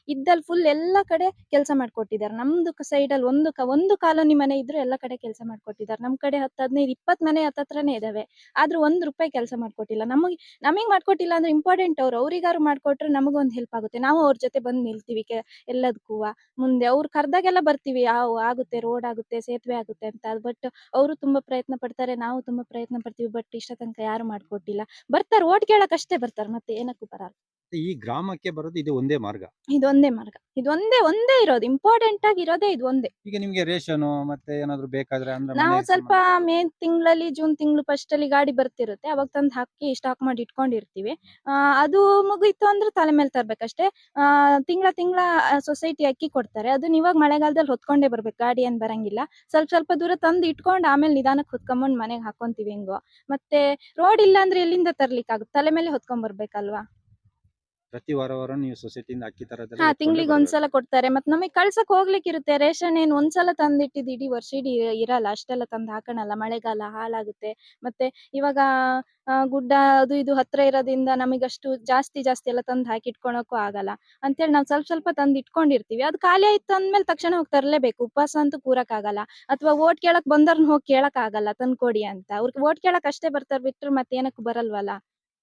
Speaker 7: ಇದ್ದಲ್ಲಿ ಫುಲ್ ಎಲ್ಲ ಕಡೆ ಕೆಲಸ ಮಾಡ್ಕೊಟ್ಟಿದ್ದಾರೆ ನಮ್ದು ಸೈಡಲ್ಲಿ ಒಂದು ಒಂದು ಕಾಲೋನಿ ಮನೆ ಇದ್ರು ಎಲ್ಲ ಕಡೆ ಕೆಲಸ ಮಾಡ್ಕೊಟ್ಟಿದ್ದಾರೆ ನಮ್ಮ ಕಡೆ ಹತ್ತು, ಹದಿನೈದು, ಇಪ್ಪತ್ತು ಮನೆ ಹತ್ತತ್ರನೇ ಇದಾವೆ. ಆದ್ರೂ ಒಂದ್ ರೂಪಾಯಿ ಕೆಲಸ ಮಾಡ್ಕೊಟ್ಟಿಲ್ಲ. ನಮಗೆ ನಮಗೆ ಮಾಡ್ಕೊಟ್ಟಿಲ್ಲ ಅಂದ್ರೆ ಇಂಪಾರ್ಟೆಂಟ್ ಅವ್ರು ಅವ್ರಿಗಾರು ಮಾಡ್ಕೊಟ್ರೆ ನಮಗೊಂದು ಹೆಲ್ಪ್ ಆಗುತ್ತೆ. ನಾವು ಅವ್ರ ಜೊತೆ ಬಂದು ನಿಲ್ತೀವಿ ಕೆ ಎಲ್ಲದಕ್ಕೂ ಮುಂದೆ ಅವ್ರು ಕರ್ದಾಗೆಲ್ಲ ಬರ್ತೀವಿ. ಯಾವ ಆಗುತ್ತೆ ರೋಡ್ ಆಗುತ್ತೆ, ಸೇತುವೆ ಆಗುತ್ತೆ ಅಂತ. ಬಟ್ ಅವರು ತುಂಬಾ ಪ್ರಯತ್ನ ಪಡ್ತಾರೆ, ನಾವು ತುಂಬಾ ಪ್ರಯತ್ನ ಪಡ್ತೀವಿ. ಬಟ್ ಇಷ್ಟ ತನಕ ಯಾರು ಮಾಡ್ಕೊಟ್ಟಿಲ್ಲ. ಬರ್ತಾರೆ, ಓಟ್ ಕೇಳಕ್ ಅಷ್ಟೇ ಬರ್ತಾರೆ. ಮತ್ತೆ ಏನಕ್ಕೂ ಬರಲ್ಲ.
Speaker 3: ಈ ಗ್ರಾಮಕ್ಕೆ ಬರೋದು ಇದು ಒಂದೇ ಮಾರ್ಗ.
Speaker 7: ಇದೊಂದೇ ಮಾರ್ಗ. ಇದೊಂದೇ ಒಂದೇ ಇರೋದು. ಇಂಪಾರ್ಟೆಂಟ್ ಆಗಿ ಇರೋದೇ ಇದು ಒಂದೇ.
Speaker 3: ಈಗ ನಿಮ್ಗೆ ರೇಷನ್ ಮತ್ತೆ ಏನಾದ್ರು ಬೇಕಾದ್ರೆ ಅಂದ್ರೆ
Speaker 7: ನಾವು ಸ್ವಲ್ಪ ಮೇ ತಿಂಗಳಲ್ಲಿ ಜೂನ್ ತಿಂಗಳು ಫಸ್ಟ್ ಅಲ್ಲಿ ಗಾಡಿ ಬರ್ತಿರುತ್ತೆ. ಅವಾಗ ತಂದು ಹಾಕಿ ಸ್ಟಾಕ್ ಮಾಡಿ ಇಟ್ಕೊಂಡಿರ್ತೀವಿ. ಆ, ಅದು ಮುಗೀತು ಅಂದ್ರೆ ತಲೆ ಮೇಲೆ ತರ್ಬೇಕಷ್ಟೇ. ತಿಂಗಳ ತಿಂಗಳ ಸೊಸೈಟಿ ಅಕ್ಕಿ ಕೊಡ್ತಾರೆ. ಅದನ್ನ ಇವಾಗ ಮಳೆಗಾಲದಲ್ಲಿ ಹೊತ್ಕೊಂಡೇ ಬರ್ಬೇಕು. ಗಾಡಿ ಏನ್ ಬರಂಗಿಲ್ಲ. ಸ್ವಲ್ಪ ಸ್ವಲ್ಪ ದೂರ ತಂದು ಇಟ್ಕೊಂಡು ಆಮೇಲೆ ನಿಧಾನಕ್ಕೆ ಹೊತ್ಕೊಂಬಂದು ಮನೆಗೆ ಹಾಕೊಂತೀವಿ ಹೆಂಗೋ. ಮತ್ತೆ ರೋಡ್ ಇಲ್ಲ ಅಂದ್ರೆ ಎಲ್ಲಿಂದ ತರ್ಲಿಕ್ಕಾಗುತ್ತೆ ತಲೆ ಮೇಲೆ ಹೊತ್ಕೊಂಡ್ ಬರ್ಬೇಕಲ್ವಾ
Speaker 3: ಪ್ರತಿ ವಾರ ವಾರ ನೀವು ಸೊಸೈಟಿಯಿಂದ ಅಕ್ಕಿ ತರದಲ್ಲ
Speaker 7: ಹಾ
Speaker 3: ಎತ್ಕೊಂಡೇ
Speaker 7: ತಿಂಗಳಿಗೆ
Speaker 3: ಬರ್ಬೇಕು.
Speaker 7: ಒಂದ್ಸಲ ಕೊಡ್ತಾರೆ. ಮತ್ತೆ ನಮಗೆ ಕಳ್ಸಕ್ ಹೋಗ್ಲಿಕ್ಕೆ ಇರುತ್ತೆ ರೇಷನ್ ಏನ್ ಒಂದ್ಸಲ ತಂದಿಟ್ಟಿದ್ ಇಡೀ ವರ್ಷ ಇಡೀ ಇರಲ್ಲ. ಅಷ್ಟೆಲ್ಲ ತಂದು ಹಾಕಣಲ್ಲ. ಮಳೆಗಾಲ ಹಾಳಾಗುತ್ತೆ. ಮತ್ತೆ ಇವಾಗ ಆ, ಗುಡ್ಡ ಅದು ಇದು ಹತ್ರ ಇರೋದ್ರಿಂದ ನಮಗಷ್ಟು ಜಾಸ್ತಿ ಜಾಸ್ತಿ ಎಲ್ಲ ತಂದು ಹಾಕಿ ಇಟ್ಕೊಳಕ್ಕೂ ಆಗಲ್ಲ. ಅಂತೇಳಿ ನಾವು ಸ್ವಲ್ಪ ಸ್ವಲ್ಪ ತಂದು ಇಟ್ಕೊಂಡಿರ್ತೀವಿ. ಅದು ಖಾಲಿ ಆಯ್ತು ಅಂದ್ಮೇಲೆ ತಕ್ಷಣ ಹೋಗಿ ತರಲೇಬೇಕು. ಉಪವಾಸ ಅಂತೂ ಕೂರಕ್ ಆಗಲ್ಲ. ಅಥವಾ ಓಟ್ ಕೇಳಕ್ ಬಂದವ್ರನ್ನ ಹೋಗಿ ಕೇಳಕ್ ಆಗಲ್ಲ. ತಂದ್ಕೊಡಿ ಅಂತ. ಅವ್ರಿಗೆ ಓಟ್ ಕೇಳಕ್ ಅಷ್ಟೇ ಬರ್ತಾರೆ ಬಿಟ್ರೆ ಮತ್ತೆ ಏನಕ್ಕೂ ಬರಲ್ವಲ್ಲ.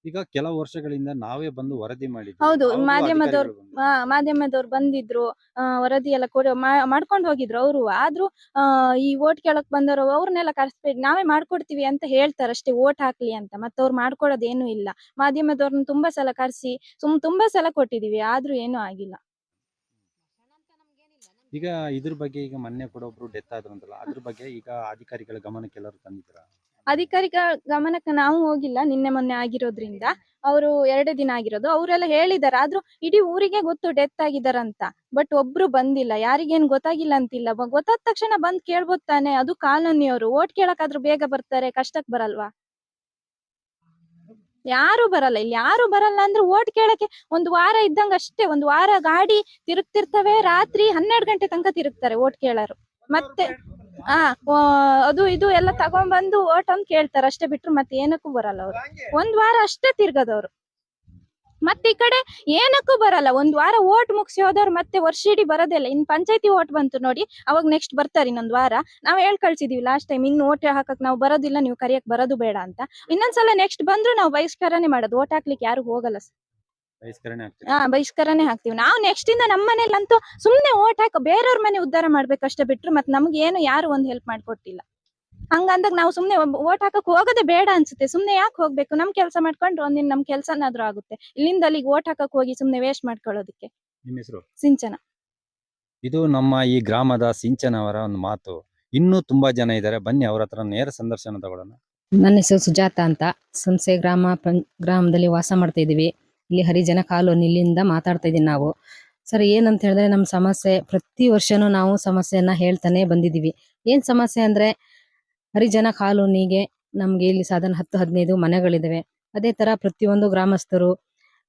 Speaker 3: ಈಗ ಕೆಲವು ವರ್ಷಗಳಿಂದ ನಾವೇ ಬಂದು ವರದಿ ಮಾಡಿದ್ವಿ.
Speaker 7: ಹೌದು, ಮಾಧ್ಯಮದವ್ರು
Speaker 3: ಅಧಿಕಾರಿಗಳು ಬಂದ್ರು.
Speaker 7: ಮಾ- ಮಾಧ್ಯಮದವ್ರು ಬಂದಿದ್ರು ಆ, ವರದಿ ಎಲ್ಲ ಕೊಡ ಮಾ- ಮಾಡ್ಕೊಂಡು ಹೋಗಿದ್ರು ಅವರು. ಆದ್ರೂ ಆ, ಈ ಓಟ್ ಕೇಳಕ್ ಬಂದವರು ಅವ್ರನ್ನೆಲ್ಲ ಕರೆಸ್ಬೇಡಿ ನಾವೇ ಮಾಡ್ಕೊಡ್ತೀವಿ ಅಂತ ಹೇಳ್ತಾರೆ ಅಷ್ಟೇ ಓಟ್ ಹಾಕ್ಲಿ ಅಂತ. ಮತ್ತೆ ಅವ್ರು ಮಾಡ್ಕೊಡೋದೇನು ಇಲ್ಲ. ಮಾಧ್ಯಮದವ್ರನ್ನ ತುಂಬಾ ಸಲ ಕರೆಸಿ ಸುಮ್ ತುಂಬಾ ಸಲ ಕೊಟ್ಟಿದೀವಿ ಆದ್ರೂ ಏನು ಆಗಿಲ್ಲ.
Speaker 3: ಈಗ ಇದ್ರ ಬಗ್ಗೆ ಈಗ ಮೊನ್ನೆ ಕೂಡ ಒಬ್ರು ಡೆತ್ ಆದ್ರಂತಲ್ಲ ಅದ್ರ ಬಗ್ಗೆ ಈಗ ಅಧಿಕಾರಿಗಳ ಗಮನಕ್ಕೆ ಎಲ್ಲರೂ ತಂದಿದ್ರ
Speaker 7: ಅಧಿಕಾರಿಗ ಗಮನಕ್ಕೆ ನಾವು ಹೋಗಿಲ್ಲ ನಿನ್ನೆ ಮೊನ್ನೆ ಆಗಿರೋದ್ರಿಂದ. ಅವರು ಎರಡೇ ದಿನ ಆಗಿರೋದು. ಅವರೆಲ್ಲ ಹೇಳಿದ್ದಾರೆ. ಆದ್ರೂ ಇಡೀ ಊರಿಗೆ ಗೊತ್ತು ಡೆತ್ ಆಗಿದಾರಂತ ಬಟ್ ಒಬ್ರು ಬಂದಿಲ್ಲ. ಯಾರಿಗೇನ್ ಗೊತ್ತಾಗಿಲ್ಲ ಅಂತಿಲ್ಲ. ಗೊತ್ತಾದ ತಕ್ಷಣ ಬಂದ್ ಕೇಳ್ಬೋದ್ ತಾನೆ. ಅದು ಕಾಲೋನಿಯವರು ಓಟ್ ಕೇಳಕ್ಕಾದ್ರೂ ಬೇಗ ಬರ್ತಾರೆ. ಕಷ್ಟಕ್ ಬರಲ್ವಾ? ಯಾರು ಬರಲ್ಲ. ಇಲ್ಲಿ ಯಾರು ಬರಲ್ಲ ಅಂದ್ರೆ ಓಟ್ ಕೇಳಕ್ಕೆ ಒಂದು ವಾರ ಇದ್ದಂಗ ಅಷ್ಟೇ. ಒಂದು ವಾರ ಗಾಡಿ ತಿರುಗ್ತಿರ್ತವೆ. ರಾತ್ರಿ ಹನ್ನೆರಡು ಗಂಟೆ ತನಕ ತಿರುಗ್ತಾರೆ ಓಟ್ ಕೇಳರು. ಮತ್ತೆ ಆ ಅದು ಇದು ಎಲ್ಲ ತಗೊಂಡ್ಬಂದು ಓಟ್ ಅಂತ ಕೇಳ್ತಾರೆ ಅಷ್ಟೇ ಬಿಟ್ರು ಮತ್ತೆ ಏನಕ್ಕೂ ಬರಲ್ಲ ಅವ್ರು. ಒಂದ್ ವಾರ ಅಷ್ಟೇ ತಿರ್ಗದವ್ರು. ಮತ್ತೆ ಈ ಕಡೆ ಏನಕ್ಕೂ ಬರಲ್ಲ. ಒಂದ್ ವಾರ ಓಟ್ ಮುಗಿಸಿ ಹೋದವ್ರು ಮತ್ತೆ ವರ್ಷ ಇಡೀ ಬರೋದಿಲ್ಲ ಇನ್ ಪಂಚಾಯತಿ ಓಟ್ ಬಂತು ನೋಡಿ, ಅವಾಗ ನೆಕ್ಸ್ಟ್ ಬರ್ತಾರೆ ಇನ್ನೊಂದ್ ವಾರ. ನಾವ್ ಹೇಳ್ ಕಳ್ಸಿದೀವಿ ಲಾಸ್ಟ್ ಟೈಮ್ ಇನ್ನು ಓಟ್ ಹಾಕಕ್ ನಾವು ಬರೋದಿಲ್ಲ, ನೀವು ಕರಿಯಕ್ ಬರೋದು ಬೇಡ ಅಂತ. ಇನ್ನೊಂದ್ಸಲ ನೆಕ್ಸ್ಟ್ ಬಂದ್ರು ನಾವು ಬಹಿಷ್ಕಾರನೇ ಮಾಡೋದು. ಓಟ್ ಹಾಕ್ಲಿಕ್ಕೆ ಯಾರು ಹೋಗಲ್ಲ ಹಾ ಬಹಿಷ್ಕಾರನೇ ಹಾಕ್ತಿವಿ ನಾವು ನೆಕ್ಸ್ಟ್ ಇಂದ ನಮ್ಮ ಮನೇಲಂತೂ ಸುಮ್ನೆ ಓಟ್ ಹಾಕ ಬೇರೆಯವ್ರ ಮನೆ ಉದ್ಧಾರ ಮಾಡ್ಬೇಕಷ್ಟೇ ಬಿಟ್ರು ಮತ್ತೆ ನಮ್ಗೆ ಏನು ಯಾರು ಒಂದ್ ಹೆಲ್ಪ್ ಮಾಡ್ಕೊಟ್ಟಿಲ್ಲ. ಹಂಗಂದಾಗ ನಾವು ಸುಮ್ನೆ ಓಟ್ ಹಾಕಕ್ ಹೋಗೋದೇ ಬೇಡ ಅನ್ಸುತ್ತೆ. ಸುಮ್ನೆ ಯಾಕೆ ಹೋಗ್ಬೇಕು? ನಮ್ ಕೆಲಸ ಮಾಡ್ಕೊಂಡ್ರೆ ಒಂದಿನ ನಮ್ ಕೆಲ್ಸನಾದ್ರೂ ಆಗುತ್ತೆ. ಇಲ್ಲಿಂದ ಅಲ್ಲಿಗೆ ಓಟ್ ಹಾಕಕ್ ಹೋಗಿ ಸುಮ್ನೆ ವೇಸ್ಟ್ ಮಾಡ್ಕೊಳ್ಳೋದಕ್ಕೆ.
Speaker 3: ನಿಮ್ಮ ಹೆಸರು?
Speaker 7: ಸಿಂಚನ.
Speaker 3: ಇದು ನಮ್ಮ ಈ ಗ್ರಾಮದ ಸಿಂಚನ ಅವರ ಒಂದು ಮಾತು. ಇನ್ನೂ ತುಂಬಾ ಜನ ಇದ್ದಾರೆ ಬನ್ನಿ ಅವ್ರ ಹತ್ರ ನೇರ ಸಂದರ್ಶನ ತಗೊಳ್ಳೋಣ.
Speaker 2: ನನ್ನ ಹೆಸರು ಸುಜಾತ ಅಂತ. ಸಂಸೆ ಗ್ರಾಮ ಪಂ ಗ್ರಾಮದಲ್ಲಿ ವಾಸ ಮಾಡ್ತಾ ಇದೀವಿ ಇಲ್ಲಿ ಹರಿಜನ ಕಾಲೋನಿ ಇಲ್ಲಿಂದ ಮಾತಾಡ್ತಾ ಇದೀವಿ ನಾವು. ಸರ್, ಏನಂತ ಹೇಳಿದ್ರೆ ನಮ್ಮ ಸಮಸ್ಯೆ, ಪ್ರತಿ ವರ್ಷನೂ ನಾವು ಸಮಸ್ಯೆಯನ್ನ ಹೇಳ್ತಾನೆ ಬಂದಿದೀವಿ ಏನ್ ಸಮಸ್ಯೆ ಅಂದ್ರೆ, ಹರಿಜನ ಕಾಲೋನಿಗೆ ನಮ್ಗೆ ಇಲ್ಲಿ ಸಾಧಾರಣ ಹತ್ತು, ಹದಿನೈದು ಮನೆಗಳಿದಾವೆ. ಅದೇ ತರ ಪ್ರತಿಯೊಂದು ಗ್ರಾಮಸ್ಥರು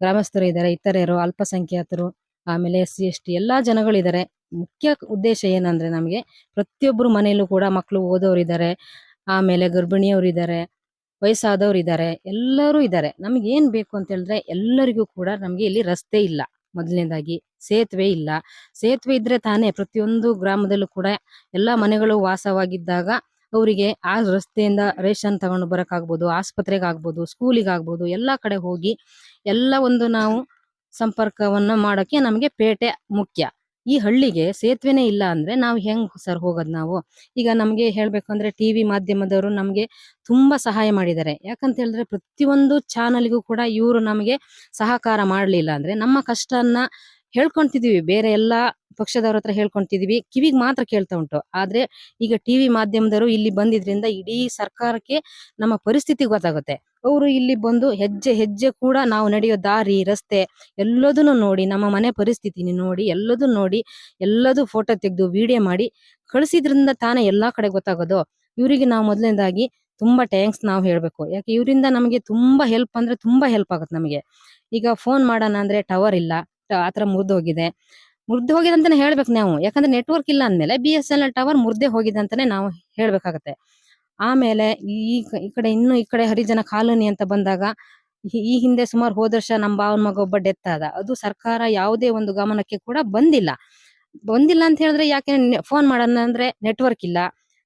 Speaker 2: ಗ್ರಾಮಸ್ಥರು ಇದ್ದಾರೆ ಇತರರು, ಅಲ್ಪಸಂಖ್ಯಾತರು, ಆಮೇಲೆ ಎಸ್ ಸಿ, ಎಸ್ ಟಿ ಎಲ್ಲಾ ಜನಗಳಿದ್ದಾರೆ ಮುಖ್ಯ ಉದ್ದೇಶ ಏನಂದ್ರೆ ನಮಗೆ ಪ್ರತಿಯೊಬ್ಬರು ಮನೆಯಲ್ಲೂ ಕೂಡ ಮಕ್ಕಳು ಓದೋರು ಇದ್ದಾರೆ ಆಮೇಲೆ ಗರ್ಭಿಣಿಯವರು ಇದ್ದಾರೆ ವಯಸ್ಸಾದವ್ರು ಇದ್ದಾರೆ ಎಲ್ಲರೂ ಇದ್ದಾರೆ ನಮ್ಗೆ ಏನ್ ಬೇಕು ಅಂತ ಹೇಳಿದ್ರೆ ಎಲ್ಲರಿಗೂ ಕೂಡ ನಮ್ಗೆ ಇಲ್ಲಿ ರಸ್ತೆ ಇಲ್ಲ. ಮೊದಲನೇದಾಗಿ ಸೇತುವೆ ಇಲ್ಲ. ಸೇತುವೆ ಇದ್ರೆ ತಾನೇ ಪ್ರತಿಯೊಂದು ಗ್ರಾಮದಲ್ಲೂ ಕೂಡ ಎಲ್ಲಾ ಮನೆಗಳು ವಾಸವಾಗಿದ್ದಾಗ ಅವರಿಗೆ ಆ ರಸ್ತೆಯಿಂದ ರೇಷನ್ ತಗೊಂಡು ಬರೋಕ್ಕಾಗ್ಬೋದು ಆಸ್ಪತ್ರೆಗೆ ಆಗ್ಬೋದು ಸ್ಕೂಲಿಗೆ ಎಲ್ಲಾ ಕಡೆ ಹೋಗಿ ಎಲ್ಲ ಒಂದು ನಾವು ಸಂಪರ್ಕವನ್ನ ಮಾಡೋಕೆ ನಮಗೆ ಪೇಟೆ ಮುಖ್ಯ. ಈ ಹಳ್ಳಿಗೆ ಸೇತುವೆನೇ ಇಲ್ಲ ಅಂದ್ರೆ ನಾವು ಹೆಂಗ್ ಸರ್ ಹೋಗೋದ್ ನಾವು? ಈಗ ನಮ್ಗೆ ಹೇಳ್ಬೇಕಂದ್ರೆ ಟಿವಿ ಮಾಧ್ಯಮದವರು ನಮ್ಗೆ ತುಂಬಾ ಸಹಾಯ ಮಾಡಿದ್ದಾರೆ. ಯಾಕಂತ ಹೇಳಿದ್ರೆ ಪ್ರತಿಯೊಂದು ಚಾನಲ್ಗೂ ಕೂಡ ಇವರು ನಮಗೆ ಸಹಕಾರ ಮಾಡ್ಲಿಲ್ಲ ಅಂದ್ರೆ ನಮ್ಮ ಕಷ್ಟನ್ನ ಹೇಳ್ಕೊಂತಿದೀವಿ. ಬೇರೆ ಎಲ್ಲಾ ಪಕ್ಷದವ್ರ ಹತ್ರ ಹೇಳ್ಕೊಂತಿದೀವಿ. ಕಿವಿಗೆ ಮಾತ್ರ ಕೇಳ್ತಾ ಉಂಟು. ಆದ್ರೆ ಈಗ ಟಿವಿ ಮಾಧ್ಯಮದವರು ಇಲ್ಲಿ ಬಂದಿದ್ರಿಂದ ಇಡೀ ಸರ್ಕಾರಕ್ಕೆ ನಮ್ಮ ಪರಿಸ್ಥಿತಿ ಗೊತ್ತಾಗುತ್ತೆ. ಅವರು ಇಲ್ಲಿ ಬಂದು ಹೆಜ್ಜೆ ಹೆಜ್ಜೆ ಕೂಡ ನಾವು ನಡೆಯೋ ದಾರಿ, ರಸ್ತೆ ಎಲ್ಲದನ್ನು ನೋಡಿ, ನಮ್ಮ ಮನೆ ಪರಿಸ್ಥಿತಿ ನೋಡಿ ಎಲ್ಲದೂ ನೋಡಿ, ಎಲ್ಲದೂ ಫೋಟೋ ತೆಗೆದು ವಿಡಿಯೋ ಮಾಡಿ ಕಳಿಸಿದ್ರಿಂದ ತಾನೇ ಎಲ್ಲಾ ಕಡೆ ಗೊತ್ತಾಗೋದು. ಇವರಿಗೆ ನಾವು ಮೊದಲನೇದಾಗಿ ತುಂಬಾ ಟ್ಯಾಂಕ್ಸ್ ನಾವು ಹೇಳಬೇಕು. ಯಾಕೆ ಇವರಿಂದ ನಮಗೆ ತುಂಬಾ ಹೆಲ್ಪ್ ಅಂದ್ರೆ ತುಂಬಾ ಹೆಲ್ಪ್ ಆಗುತ್ತೆ ನಮಗೆ. ಈಗ ಫೋನ್ ಮಾಡೋಣ ಅಂದ್ರೆ ಟವರ್ ಇಲ್ಲ ಆ ಥರ ಮುರಿದು ಹೋಗಿದೆ. ಮುರಿದು ಹೋಗಿದೆ ಅಂತಾನೆ ಹೇಳ್ಬೇಕು ನಾವು. ಯಾಕಂದ್ರೆ ನೆಟ್ವರ್ಕ್ ಇಲ್ಲ ಅಂದ್ಮೇಲೆ B S N L tower ಮುರಿದೇ ಹೋಗಿದೆ ಅಂತಾನೆ ನಾವು ಹೇಳ್ಬೇಕಾಗತ್ತೆ. ಆಮೇಲೆ ಈ ಈ ಕಡೆ ಇನ್ನು ಈ ಕಡೆ ಹರಿಜನ ಕಾಲೋನಿ ಅಂತ ಬಂದಾಗ ಈ- ಹಿಂದೆ ಸುಮಾರು ಹೋದ ನಮ್ಮ ಭಾವನ ಮಗ ಒಬ್ಬ ಡೆತ್ ಆದ. ಅದು ಸರ್ಕಾರ ಯಾವುದೇ ಒಂದು ಗಮನಕ್ಕೆ ಕೂಡ ಬಂದಿಲ್ಲ. ಬಂದಿಲ್ಲ ಅಂತ ಹೇಳಿದ್ರೆ ಯಾಕೆ ಫೋನ್ ಮಾಡೋಣ ಅಂದ್ರೆ ನೆಟ್ವರ್ಕ್ ಇಲ್ಲ.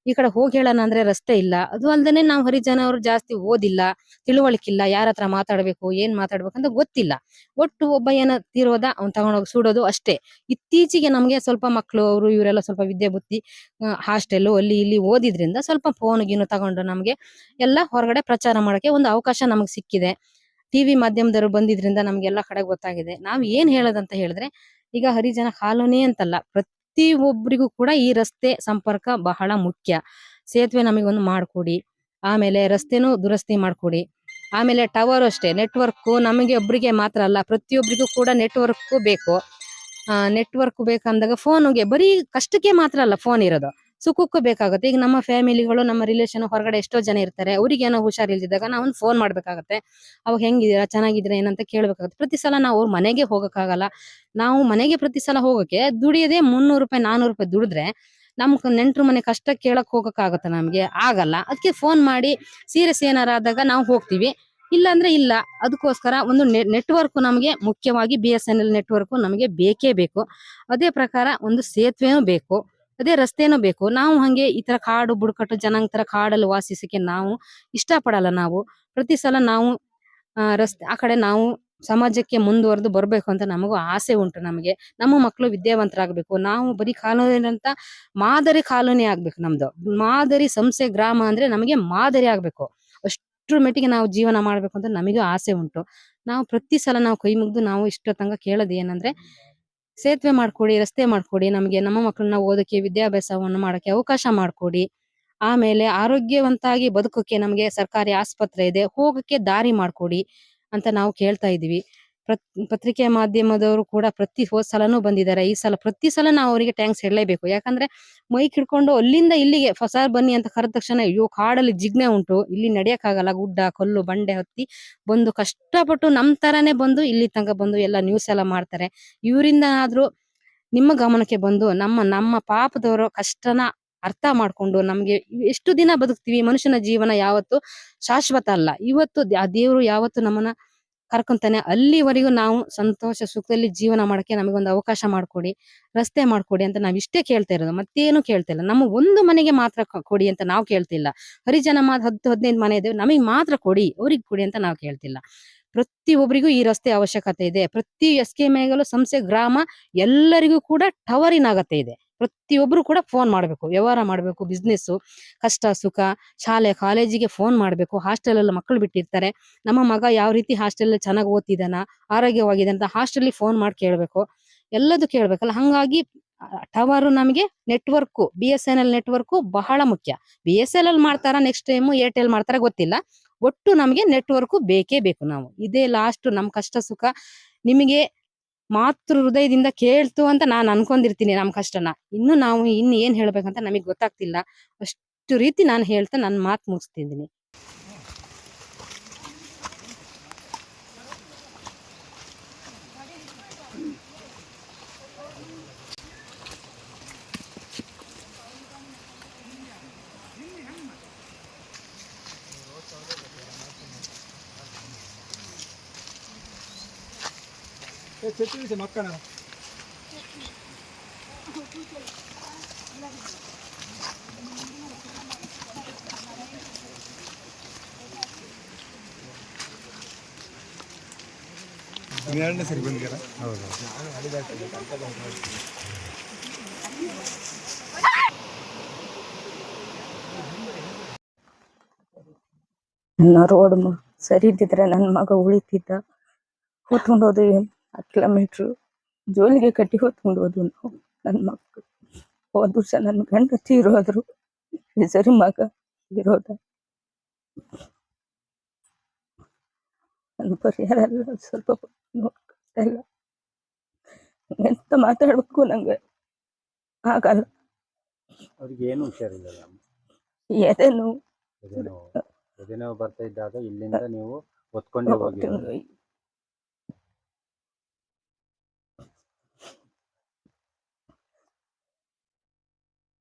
Speaker 2: ಈ ಕಡೆ ಹೋಗಿ ಹೇಳೋಣ ಅಂದ್ರೆ ರಸ್ತೆ ಇಲ್ಲ. ಅದು ಅಲ್ದೇನೆ ನಾವು ಹರಿಜನ ಅವರು ಜಾಸ್ತಿ ಓದಿಲ್ಲ, ತಿಳುವಳಿಕಿಲ್ಲ, ಯಾರ ಹತ್ರ ಮಾತಾಡ್ಬೇಕು, ಏನ್ ಮಾತಾಡ್ಬೇಕಂತ ಗೊತ್ತಿಲ್ಲ. ಒಟ್ಟು ಒಬ್ಬ ಏನ ತೀರೋದ ಅವ್ನ್ ತಗೊಂಡೋಗಿ ಸುಡೋದು ಅಷ್ಟೇ. ಇತ್ತೀಚೆಗೆ ನಮ್ಗೆ ಸ್ವಲ್ಪ ಮಕ್ಕಳು ಅವರು ಇವರೆಲ್ಲ ಸ್ವಲ್ಪ ವಿದ್ಯೆ ಬುತ್ತಿ ಹಾಸ್ಟೆಲ್ ಅಲ್ಲಿ ಇಲ್ಲಿ ಓದಿದ್ರಿಂದ ಸ್ವಲ್ಪ ಫೋನ್ ಗೀನು ತಗೊಂಡು ನಮ್ಗೆ ಎಲ್ಲ ಹೊರಗಡೆ ಪ್ರಚಾರ ಮಾಡಕ್ಕೆ ಒಂದು ಅವಕಾಶ ನಮ್ಗೆ ಸಿಕ್ಕಿದೆ. ಟಿವಿ ಮಾಧ್ಯಮದವರು ಬಂದಿದ್ರಿಂದ ನಮ್ಗೆಲ್ಲ ಕಡೆ ಗೊತ್ತಾಗಿದೆ. ನಾವು ಏನ್ ಹೇಳೋದಂತ ಹೇಳಿದ್ರೆ, ಈಗ ಹರಿಜನ ಕಾಲೋನಿ ಅಂತಲ್ಲ. ಪ್ರತಿ ಒಬ್ಬರಿಗೂ ಕೂಡ ಈ ರಸ್ತೆ ಸಂಪರ್ಕ ಬಹಳ ಮುಖ್ಯ. ಸೇತುವೆ ನಮಗೊಂದು ಮಾಡ್ಕೊಡಿ. ಆಮೇಲೆ ರಸ್ತೆನೂ ದುರಸ್ತಿ ಮಾಡ್ಕೊಡಿ. ಆಮೇಲೆ ಟವರ್ ಅಷ್ಟೇ ನೆಟ್ವರ್ಕ್ ನಮಗೆ ಒಬ್ರಿಗೆ ಮಾತ್ರ ಅಲ್ಲ ಪ್ರತಿಯೊಬ್ಬರಿಗೂ ಕೂಡ ನೆಟ್ವರ್ಕ್ ಬೇಕು. ನೆಟ್ವರ್ಕ್ ಬೇಕಂದಾಗ ಫೋನ್ಗೆ ಬರೀ ಕಷ್ಟಕ್ಕೆ ಮಾತ್ರ ಅಲ್ಲ ಫೋನ್ ಇರೋದು. ಸುಖಕ್ಕೂ ಬೇಕಾಗುತ್ತೆ. ಈಗ ನಮ್ಮ ಫ್ಯಾಮಿಲಿಗಳು, ನಮ್ಮ ರಿಲೇಷನ್ ಹೊರಗಡೆ ಎಷ್ಟೋ ಜನ ಇರ್ತಾರೆ. ಅವ್ರಿಗೆ ಏನೋ ಹುಷಾರಿಲ್ದಿದ್ದಾಗ ನಾವು ಒಂದು ಫೋನ್ ಮಾಡ್ಬೇಕಾಗತ್ತೆ. ಅವಾಗ ಹೆಂಗಿದ್ದೀರಾ? ಚೆನ್ನಾಗಿದ್ರೆ ಏನಂತ ಕೇಳ್ಬೇಕಾಗುತ್ತೆ. ಪ್ರತಿ ಸಲ ನಾವು ಅವ್ರ ಮನೆಗೆ ಹೋಗಕ್ಕಾಗಲ್ಲ. ನಾವು ಮನೆಗೆ ಪ್ರತಿ ಸಲ ಹೋಗಕ್ಕೆ ದುಡಿಯೋದೇ ಮುನ್ನೂರು ರೂಪಾಯಿ, ನಾನೂರು ರೂಪಾಯಿ ದುಡಿದ್ರೆ ನಮ್ ನೆಂಟ್ರ ಮನೆ ಕಷ್ಟ ಕೇಳಕ್ ಹೋಗಕ್ಕಾಗತ್ತೆ ನಮ್ಗೆ? ಆಗಲ್ಲ. ಅದಕ್ಕೆ ಫೋನ್ ಮಾಡಿ ಸೀರಿಯಸ್ ಏನಾರ ಆದಾಗ ನಾವು ಹೋಗ್ತೀವಿ. ಇಲ್ಲ ಅಂದ್ರೆ ಇಲ್ಲ. ಅದಕ್ಕೋಸ್ಕರ ಒಂದು ನೆಟ್ವರ್ಕ್ ನಮಗೆ ಮುಖ್ಯವಾಗಿ B S N L network ನಮಗೆ ಬೇಕೇ ಬೇಕು. ಅದೇ ಪ್ರಕಾರ ಒಂದು ಸೇತುವೆನೂ ಬೇಕು. ಅದೇ ರಸ್ತೆನೂ ಬೇಕು. ನಾವು ಹಂಗೆ ಈ ತರ ಕಾಡು, ಬುಡಕಟ್ಟು, ಜನಾಂಗ ತರ ಕಾಡಲ್ಲಿ ವಾಸಿಸಕ್ಕೆ ನಾವು ಇಷ್ಟಪಡಲ್ಲ ನಾವು. ಪ್ರತಿ ಸಲ ನಾವು ರಸ್ತೆ, ಆ ಕಡೆ ನಾವು ಸಮಾಜಕ್ಕೆ ಮುಂದುವರೆದು ಬರ್ಬೇಕು ಅಂತ ನಮಗೂ ಆಸೆ ಉಂಟು ನಮಗೆ. ನಮ್ಮ ಮಕ್ಕಳು ವಿದ್ಯಾವಂತರಾಗಬೇಕು. ನಾವು ಬರೀ ಕಾಲೋನಿ ಅಂತ ಮಾದರಿ ಕಾಲೋನಿ ಆಗ್ಬೇಕು ನಮ್ದು. ಮಾದರಿ ಸಂಸ್ಥೆ ಗ್ರಾಮ ಅಂದ್ರೆ ನಮಗೆ ಮಾದರಿ ಆಗ್ಬೇಕು. ಅಷ್ಟ್ರ ಮಟ್ಟಿಗೆ ನಾವು ಜೀವನ ಮಾಡ್ಬೇಕು ಅಂತ ನಮಗೂ ಆಸೆ ಉಂಟು. ನಾವು ಪ್ರತಿ ಸಲ ನಾವು ಕೈ ಮುಗಿದು ನಾವು ಇಷ್ಟ ತನಕ ಕೇಳೋದು ಏನಂದ್ರೆ ಸೇತುವೆ ಮಾಡ್ಕೊಡಿ, ರಸ್ತೆ ಮಾಡ್ಕೊಡಿ, ನಮಗೆ ನಮ್ಮ ಮಕ್ಕಳನ್ನ ಓದಕ್ಕೆ ವಿದ್ಯಾಭ್ಯಾಸವನ್ನು ಮಾಡಕ್ಕೆ ಅವಕಾಶ ಮಾಡ್ಕೊಡಿ. ಆಮೇಲೆ ಆರೋಗ್ಯವಂತಾಗಿ ಬದುಕಕ್ಕೆ ನಮಗೆ ಸರ್ಕಾರಿ ಆಸ್ಪತ್ರೆ ಇದೆ ಹೋಗಕ್ಕೆ ದಾರಿ ಮಾಡ್ಕೊಡಿ ಅಂತ ನಾವು ಕೇಳ್ತಾ ಇದೀವಿ ಪತ್ರಿಕೆ ಮಾಧ್ಯಮದವರು ಕೂಡ ಪ್ರತಿ ಹೋದ ಸಲನೂ ಬಂದಿದ್ದಾರೆ. ಈ ಸಲ ಪ್ರತಿ ಸಲ ನಾವು ಅವರಿಗೆ ಟ್ಯಾಂಕ್ಸ್ ಹೇಳಲೇಬೇಕು. ಯಾಕಂದ್ರೆ ಮೈಕ್ ಹಿಡ್ಕೊಂಡು ಅಲ್ಲಿಂದ ಇಲ್ಲಿಗೆ ಫಸಾರ್ ಬನ್ನಿ ಅಂತ ಕರೆದ ತಕ್ಷಣ ಅಯ್ಯೋ ಕಾಡಲ್ಲಿ ಜಿಗ್ನೆ ಉಂಟು. ಇಲ್ಲಿ ನಡೆಯಕ್ಕಾಗಲ್ಲ. ಗುಡ್ಡ, ಕಲ್ಲು, ಬಂಡೆ ಹತ್ತಿ ಬಂದು ಕಷ್ಟಪಟ್ಟು ನಮ್ ತರಾನೇ ಬಂದು ಇಲ್ಲಿ ತನಕ ಬಂದು ಎಲ್ಲ ನ್ಯೂಸ್ ಎಲ್ಲ ಮಾಡ್ತಾರೆ. ಇವರಿಂದ ಆದ್ರೂ ನಿಮ್ಮ ಗಮನಕ್ಕೆ ಬಂದು ನಮ್ಮ ನಮ್ಮ ಪಾಪದವರ ಕಷ್ಟನ ಅರ್ಥ ಮಾಡ್ಕೊಂಡು ನಮ್ಗೆ ಎಷ್ಟು ದಿನ ಬದುಕ್ತಿವಿ? ಮನುಷ್ಯನ ಜೀವನ ಯಾವತ್ತು ಶಾಶ್ವತ ಅಲ್ಲ. ಇವತ್ತು ಆ ದೇವರು ಯಾವತ್ತು ನಮ್ಮನ್ನ ಕರ್ಕೊಂತಾನೆ, ಅಲ್ಲಿವರೆಗೂ ನಾವು ಸಂತೋಷ, ಸುಖದಲ್ಲಿ ಜೀವನ ಮಾಡಕ್ಕೆ ನಮಗೊಂದು ಅವಕಾಶ ಮಾಡ್ಕೊಡಿ, ರಸ್ತೆ ಮಾಡ್ಕೊಡಿ ಅಂತ ನಾವ್ ಇಷ್ಟೇ ಕೇಳ್ತಾ ಇರೋದು, ಮತ್ತೇನು ಕೇಳ್ತಾ ಇಲ್ಲ. ನಮ್ಮ ಒಂದು ಮನೆಗೆ ಮಾತ್ರ ಕೊಡಿ ಅಂತ ನಾವು ಕೇಳ್ತಿಲ್ಲ ಹರಿಜನ ಮಾತ್ರ ಹತ್ತು ಹದಿನೈದು ಮನೆ ಇದೆ ನಮಗೆ ಮಾತ್ರ ಕೊಡಿ, ಅವ್ರಿಗೆ ಕೊಡಿ ಅಂತ ನಾವು ಕೇಳ್ತಿಲ್ಲ ಪ್ರತಿ ಒಬ್ಬರಿಗೂ ಈ ರಸ್ತೆ ಅವಶ್ಯಕತೆ ಇದೆ, ಪ್ರತಿ ಎಸ್ ಕೆ ಮೇಗಲು ಸಂಸ್ಥೆ ಗ್ರಾಮ ಎಲ್ಲರಿಗೂ ಕೂಡ ಟವರಿನ ಅಗತ್ಯ ಇದೆ. ಪ್ರತಿಯೊಬ್ರು ಕೂಡ ಫೋನ್ ಮಾಡಬೇಕು. ವ್ಯವಹಾರ ಮಾಡಬೇಕು ಬಿಸ್ನೆಸ್ ಕಷ್ಟ, ಸುಖ, ಶಾಲೆ ಕಾಲೇಜಿಗೆ ಫೋನ್ ಮಾಡಬೇಕು. ಹಾಸ್ಟೆಲ್ ಅಲ್ಲಿ ಮಕ್ಕಳು ಬಿಟ್ಟಿರ್ತಾರೆ. ನಮ್ಮ ಮಗ ಯಾವ ರೀತಿ ಹಾಸ್ಟೆಲ್ ಚೆನ್ನಾಗಿ ಓದ್ತಿದ್ದಾನ ಆರೋಗ್ಯವಾಗಿದೆ ಅಂತ ಹಾಸ್ಟೆಲ್ ಫೋನ್ ಮಾಡಿ ಕೇಳಬೇಕು. ಎಲ್ಲದು ಕೇಳಬೇಕಲ್ಲ. ಹಂಗಾಗಿ ಟವರ್ ನಮಗೆ network B S N L network ಬಹಳ ಮುಖ್ಯ. ಬಿ ಎಸ್ ಎಲ್ ಎಲ್ ಮಾಡ್ತಾರ ನೆಕ್ಸ್ಟ್ ಟೈಮ್ ಏರ್ಟೆಲ್ ಮಾಡ್ತಾರ ಗೊತ್ತಿಲ್ಲ. ಒಟ್ಟು ನಮಗೆ ನೆಟ್ವರ್ಕ್ ಬೇಕೇ ಬೇಕು ನಾವು. ಇದೇ ಲಾಸ್ಟ್ ನಮ್ ಕಷ್ಟ, ಸುಖ. ನಿಮಗೆ ಮಾತೃ ಹೃದಯದಿಂದ ಕೇಳ್ತು ಅಂತ ನಾನು ಅನ್ಕೊಂಡಿರ್ತೀನಿ ನಮ್ ಕಷ್ಟನ. ಇನ್ನು ನಾವು ಇನ್ನು ಏನ್ ಹೇಳ್ಬೇಕಂತ ನಮಗೆ ಗೊತ್ತಾಗ್ತಿಲ್ಲ. ಅಷ್ಟು ರೀತಿ ನಾನು ಹೇಳ್ತಾ ನನ್ನ ಮಾತು ಮುಗಿಸ್ತಿದ್ದೀನಿ.
Speaker 4: ಮಕ್ಕಳ
Speaker 5: ಎರಡನೇ ಸರಿ ಬಂದಿದ್ದೀರಾ
Speaker 1: ನನ್ನ ರೋಡ್ ಸರಿ ಇದ್ದಿದ್ರೆ ನನ್ನ ಮಗ ಉಳಿತಿದ್ದ ಹೊತ್ಕೊಂಡು ಹತ್ತು ಕಿಲೋಮೀಟ್ರು ಜೋಲಿಗೆ ಕಟ್ಟಿ ಹೊತ್ಕೊಂಡು ಹೋದ್ವು ನಾವು ನನ್ನ ಮಕ್ಕಳು ಹೋದ ವರ್ಷ ನನ್ನ ಗಂಡ ತೀರೋದ್ರು ಹೆಸರು ಸರಿ ಮಗ ತೀರೋದ ನನ್ನ ಪರಿಹಾರ ಎಲ್ಲ ಸ್ವಲ್ಪ ನೋಡ್ಕೊಳ್ತಾ ಇಲ್ಲ. ಎಂತ ಮಾತಾಡ್ಬೇಕು ನಂಗೆ? ಆಗಲ್ಲ
Speaker 3: ಅವ್ರಿಗೆ ಏನು ಹುಷಾರಿಲ್ಲ
Speaker 1: ಎದೆನೋ
Speaker 3: ಎದೆನೋವು. ಬರ್ತಾ ಇದ್ದಾಗ ಇಲ್ಲಿಂದ ನೀವು ಒತ್ಕೊಂಡೇ ಹೋಗಿರೋದು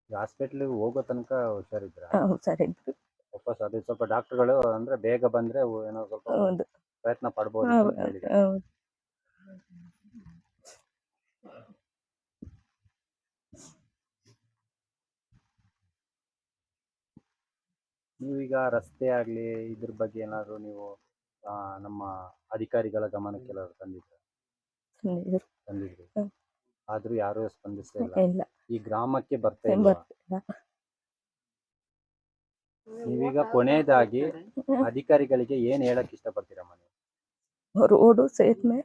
Speaker 3: ಹಾಸ್ಪಿಟ್ಲಿಗೆ ಹೋಗೋ ತನಕ ಹುಷಾರಿದ್ರ?
Speaker 1: ಹುಷಾರಿದ್ರು.
Speaker 3: ವಾಪಸ್ ಅದು ಸ್ವಲ್ಪ ಡಾಕ್ಟರ್ಗಳು ಅಂದ್ರೆ ಬೇಗ ಬಂದ್ರೆ ಅವು ಏನೋ ಸ್ವಲ್ಪ
Speaker 1: ಹೌದು.
Speaker 3: ಪ್ರಯತ್ನ ಪಡ್ಬೋದು
Speaker 1: ಹೌದು
Speaker 3: ಅಂತ ಹೇಳಿದ್ರು.
Speaker 1: ಹೌದು.
Speaker 3: ನೀವೀಗ ರಸ್ತೆ ಆಗ್ಲಿ ಇದ್ರ ಬಗ್ಗೆ ಏನಾದ್ರು ನೀವು ಆ, ನಮ್ಮ ಅಧಿಕಾರಿಗಳ ಗಮನಕ್ಕೆ ಏನಾದ್ರು ತಂದಿದ್ರ. ತಂದಿದ್ರಿ.
Speaker 1: ಹ್ಮ್.
Speaker 3: ಆದ್ರೂ ಯಾರು ಸ್ಪಂದಿಸ್ತಾ ಇಲ್ಲ?
Speaker 1: ಇಲ್ಲ.
Speaker 3: ಈ ಗ್ರಾಮಕ್ಕೆ ಬರ್ತಾ ಇಲ್ಲ ನೀವೀಗ ಕೊನೆಯದಾಗಿ ಅಧಿಕಾರಿಗಳಿಗೆ ಏನ್ ಹೇಳಕ್ ಪಡ್ತೀರಾ ಮನೆ?
Speaker 1: ರೋಡು ಸೇತುವೆ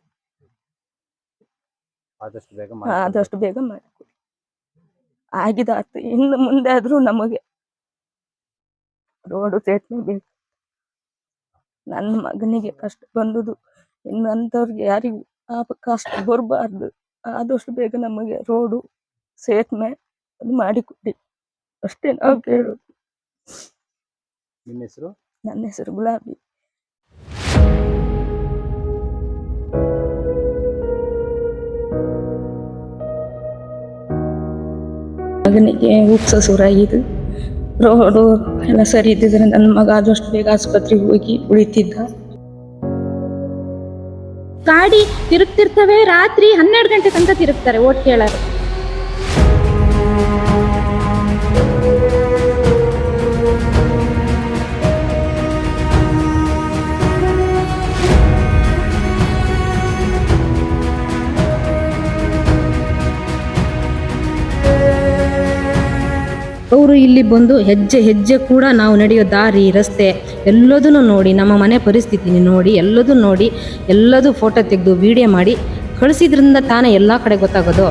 Speaker 3: ಆದಷ್ಟು ಬೇಗ
Speaker 1: ಆದಷ್ಟು ಬೇಗ ಮಾಡಿಕೊಡಿ. ಆಗಿದಾತು ಇನ್ನು ಮುಂದೆ ಆದ್ರೂ ನಮಗೆ ರೋಡು ಸೇತುವೆ ಬೇಕು. ನನ್ನ ಮಗನಿಗೆ ಕಷ್ಟ ಬಂದುದು ಇನ್ನು ಅಂಥವ್ರಿಗೆ ಯಾರಿಗೂ ಆ ಕಷ್ಟ ಬರಬಾರ್ದು. ಆದಷ್ಟು ಬೇಗ ನಮಗೆ ರೋಡು ಸೇತುವೆ ಅದು ಮಾಡಿಕೊಡಿ ಅಷ್ಟೇ ನಾವು ಕೇಳೋದು.
Speaker 3: ನಿಮ್ಮ ಹೆಸರು?
Speaker 1: ನನ್ನ ಹೆಸರು ಗುಲಾಬಿ. ಮಗನಿಗೆ ಉಪ್ಸ ಸುರಾಗಿದೆ ರೋಡು ಎಲ್ಲ ಸರಿ ಇದ್ದಿದ್ರೆ ನನ್ನ ಮಗ ಆದಷ್ಟು ಬೇಗ ಆಸ್ಪತ್ರೆಗೆ ಹೋಗಿ ಉಳಿತಿದ್ದ.
Speaker 7: ಗಾಡಿ ತಿರುಗ್ತಿರ್ತವೆ ರಾತ್ರಿ ಹನ್ನೆರಡು ಗಂಟೆ ತನಕ ತಿರುಗ್ತಾರೆ ಓಟ್ ಕೇಳೋರು.
Speaker 2: ಅವರು ಇಲ್ಲಿ ಬಂದು ಹೆಜ್ಜೆ ಹೆಜ್ಜೆ ಕೂಡ ನಾವು ನಡೆಯೋ ದಾರಿ, ರಸ್ತೆ ಎಲ್ಲದನ್ನು ನೋಡಿ, ನಮ್ಮ ಮನೆ ಪರಿಸ್ಥಿತಿ ನೋಡಿ ಎಲ್ಲದೂ ನೋಡಿ, ಎಲ್ಲದೂ ಫೋಟೋ ತೆಗೆದು ವಿಡಿಯೋ ಮಾಡಿ ಕಳಿಸಿದ್ರಿಂದ ತಾನೇ ಎಲ್ಲ ಕಡೆ ಗೊತ್ತಾಗೋದು.